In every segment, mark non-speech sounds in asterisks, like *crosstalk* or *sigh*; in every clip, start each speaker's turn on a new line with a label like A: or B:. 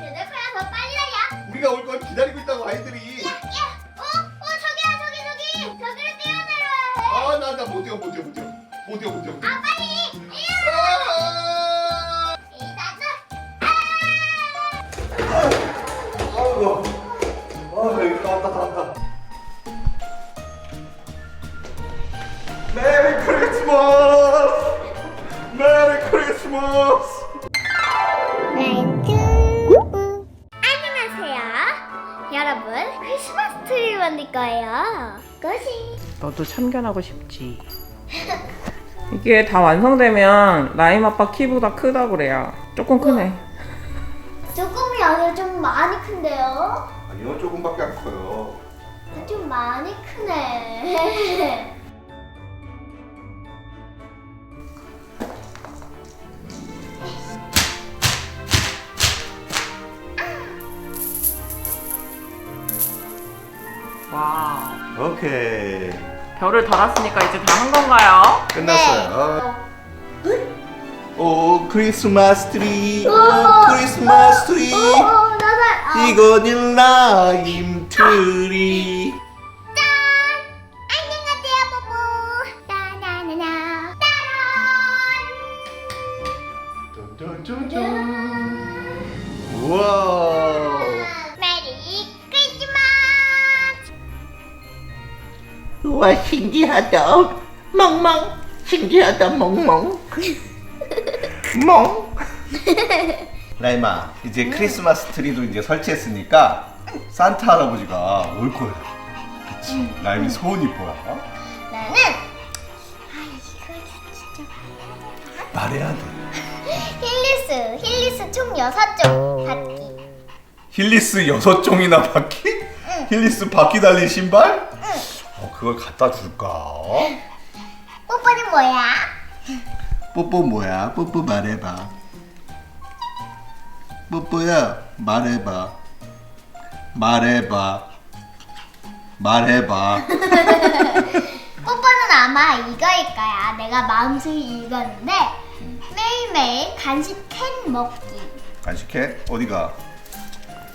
A: 루돌코야 더 빨리 달려.
B: 우리가 올 걸 기다리고 있다고 아이들이.
A: 야, 어, 어 저기야 저기 저기 저기를 뛰어내려야 해.
B: 아, 나, 나 못 뛰어, 못 뛰어, 못 뛰어. 못 뛰어, 못 뛰어.
A: 아 빨리.
B: 아!
A: 이 나도.
B: 아이고. 아, 여기 나왔다,
A: 고시.
C: 너도 참견하고 싶지. *laughs* 이게 다 완성되면 라임 아빠 키보다 크다 그래요. 조금 크네.
A: 조금이 아니라 좀 많이 큰데요?
B: 아니요, 조금밖에 안 커요.
A: 좀 많이 크네.
C: 와.
B: 오케이.
C: 별을 달았으니까 이제 다 한 건가요?
B: 끝났어요. 오, 크리스마스 트리. 오,
A: 우와.
B: 크리스마스 트리.
A: 오. 아.
B: 이거는 라임 트리.
A: 안녕하세요, 뽀뽀. 따나나나. 따란.
B: 짠짠짠. 우와.
D: 우와 신기하다 멍멍 신기하다 멍멍 멍
B: 라임아, 이제 크리스마스 트리도 이제 설치했으니까 산타 할아버지가 올 거야. 그치? 라임이 소원이 뭐야?
A: 나는 아 이거 진짜
B: 말해야 돼.
A: 힐리스 힐리스 총 여섯 종 받기.
B: 힐리스 여섯 종이나 바퀴? 힐리스 바퀴 달린 신발? 어, 그걸 갖다 줄까?
A: 뽀뽀는 뭐야?
B: 뽀뽀 뭐야? 뽀뽀 말해봐. 뽀뽀야, 말해봐. 말해봐. 말해봐. *laughs*
A: 뽀뽀는 아마 이거일 거야. 내가 마음속에 읽었는데 매일매일 간식 캔 먹기.
B: 간식해? 어디가?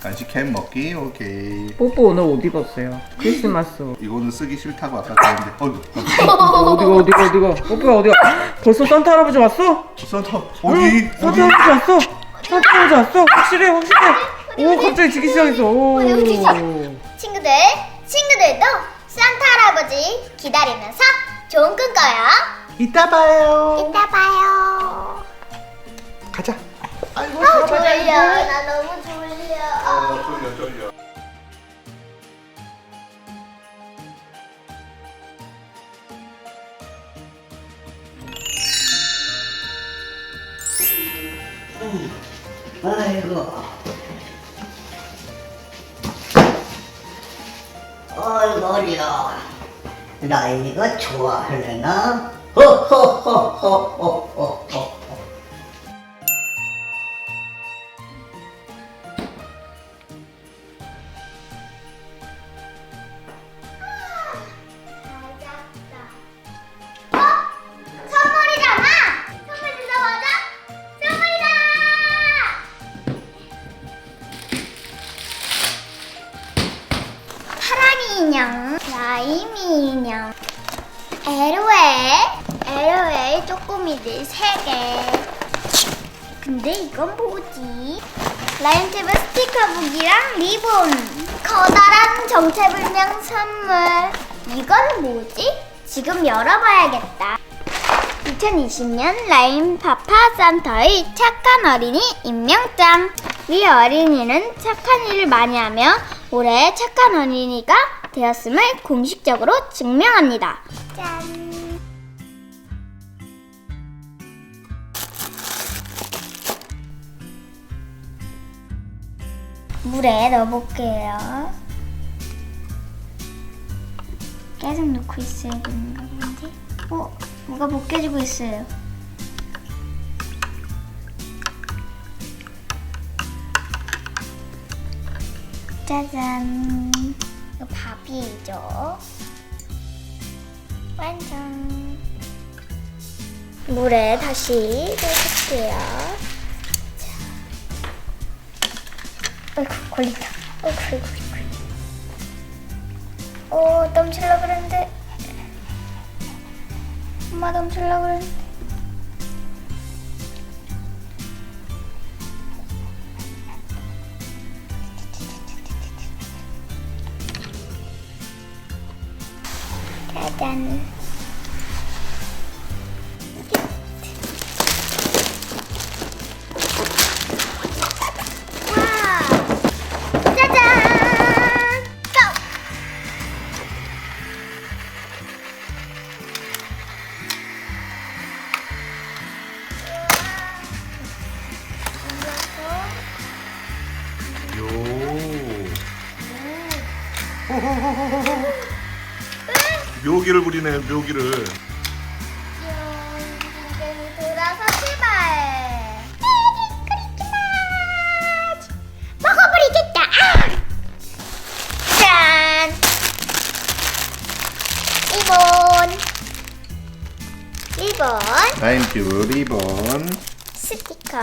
B: 간식 캔 먹기? 오케이.
C: 뽀뽀 오늘 옷 입었어요. 크리스마스.
B: 이거는 쓰기 싫다고 아까 그랬는데. 어이구.
C: 어디가 어디가 어디가? 뽀뽀야 어디가? 벌써 산타 할아버지 왔어?
B: 산타 어디?
C: 응,
B: 어디?
C: 산타 할아버지 왔어? 산타 할아버지 왔어? 확실해 확실해. 오 갑자기 지기 시작했어. 오.
A: 어디, 어디 있어? 친구들, 친구들도 산타 할아버지 기다리면서 좋은 꿈 꿔요.
D: 이따 봐요
A: 이따 봐요.
D: 가자 아이고
A: 아 졸려. 나 너무 졸려.
B: 어, 졸려 졸려.
D: 아이고 어이 머리야 나 이거 좋아하려나 *laughs* 호호호호호호호
A: 3개. 근데 이건 뭐지? 라인테블 스티커북이랑 리본. 커다란 정체불명 선물. 이건 뭐지? 지금 열어봐야겠다. 2020년 라인 파파 센터의 착한 어린이 임명장. 우리 어린이는 착한 일을 많이 하며 올해 착한 어린이가 되었음을 공식적으로 증명합니다. 짠. 물에 넣어볼게요. 계속 넣고 있어야 되는가 본데? 어? 뭐가 벗겨지고 있어요. 짜잔. 이거 밥이죠. 완성. 물에 다시 넣어볼게요. 어이구, 걸린다. 어이구, 어이구, 어이구. 오, 넘칠라 그랬는데. 엄마 넘칠라 그랬는데. 짜잔.
B: 묘기를 부리네 묘기를.
A: 뿅, 돌아서 출발! 메리 크리스마스! 먹어버리겠다! 아! 짠! 리본 리본
B: 라임큐브 리본.
A: 스티커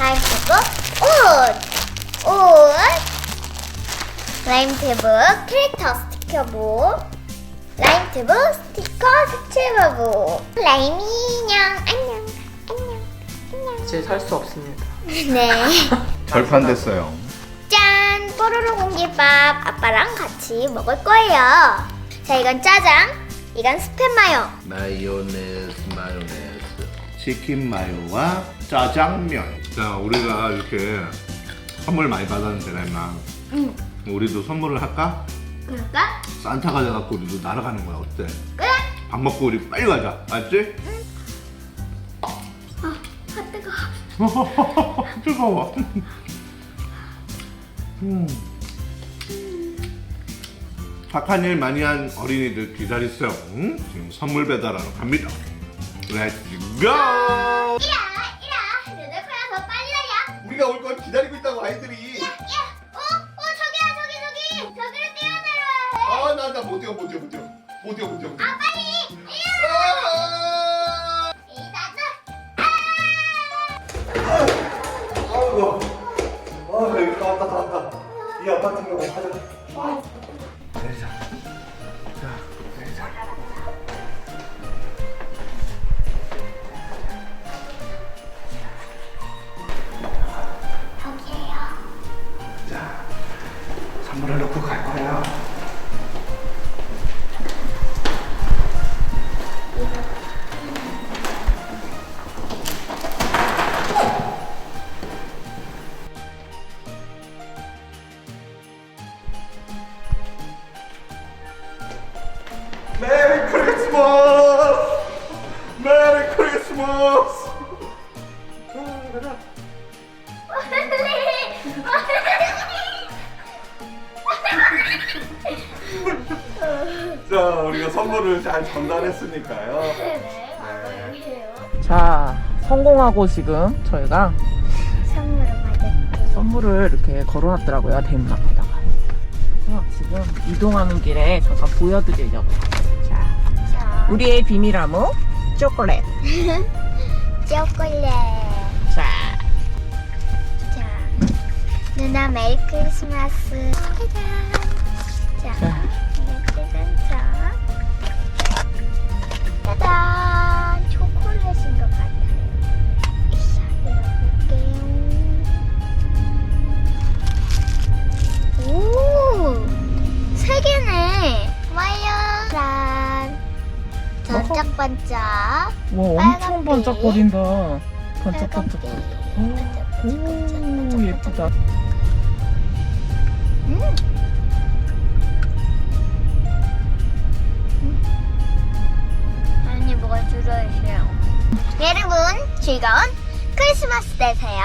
A: 라임테브 옷! 옷! 라임테브 캐릭터 스티커북 라임테브 스티커 색칠바북 라임이 인형 안녕 안녕 안녕
C: 이제 살 수 없습니다. *laughs*
A: 네 *laughs*
B: 절판 됐어요.
A: 짠! 뽀로로 공깃밥 아빠랑 같이 먹을 거예요 자 이건 짜장 이건 스팸 마요
B: 마요네즈 마요네즈. 치킨 마요와 짜장면. 자 우리가 이렇게 선물 많이 받았는데 라임아.
A: 응
B: 우리도 선물을 할까?
A: 그럴까?
B: 산타가 돼갖고 우리도 날아가는 거야 어때?
A: 그래?
B: 밥 먹고 우리 빨리 가자 알지?
A: 아 뜨거 *laughs*
B: 뜨거워 음. 착한 일 많이 한 어린이들 기다리세요 응? 지금 선물 배달하러 갑니다 Let's go
A: 이라 이라 루돌프라서 빨리 달려
B: 우리가 올 걸 기다리고 있다고 아이들이 못 뛰어 못 뛰어 못 뛰어 못 뛰어 못 뛰어
A: 아 빨리!
B: 아! 아이고 아 여기 다 왔다 다 왔다. 이 아파트가 뭐 가자 내리자 자 자, 우리가 선물을 잘 전달했으니까요.
A: 네 맞아요
C: 자, 성공하고 지금 저희가
A: 선물을 받았고
C: 선물을 이렇게 걸어놨더라고요, 대문 앞에다가. 그래서 지금 이동하는 길에 잠깐 보여드리려고. 자,
A: 자
C: 우리의 비밀 암호, 초콜릿. *laughs*
A: 초콜릿 누나 메리 크리스마스 짜잔 자
C: 자.
A: 이렇게 된자 짜잔 초콜릿인 것 같아요 이샤 열어볼게요 오 세 개네 와요 짠 반짝반짝
C: 와, 엄청
A: 빨갛게.
C: 반짝거린다. 반짝반짝.
A: 빨갛게.
C: 오, 오, 예쁘다.
A: 음. 아니 뭐가 들어있어요. 여러분 즐거운 크리스마스 되세요.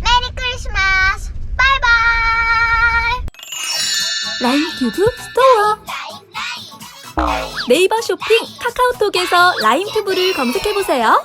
A: 메리 크리스마스. 바이바이.
E: 라임튜브 스토어 네이버 쇼핑 카카오톡에서 라임튜브를 검색해보세요.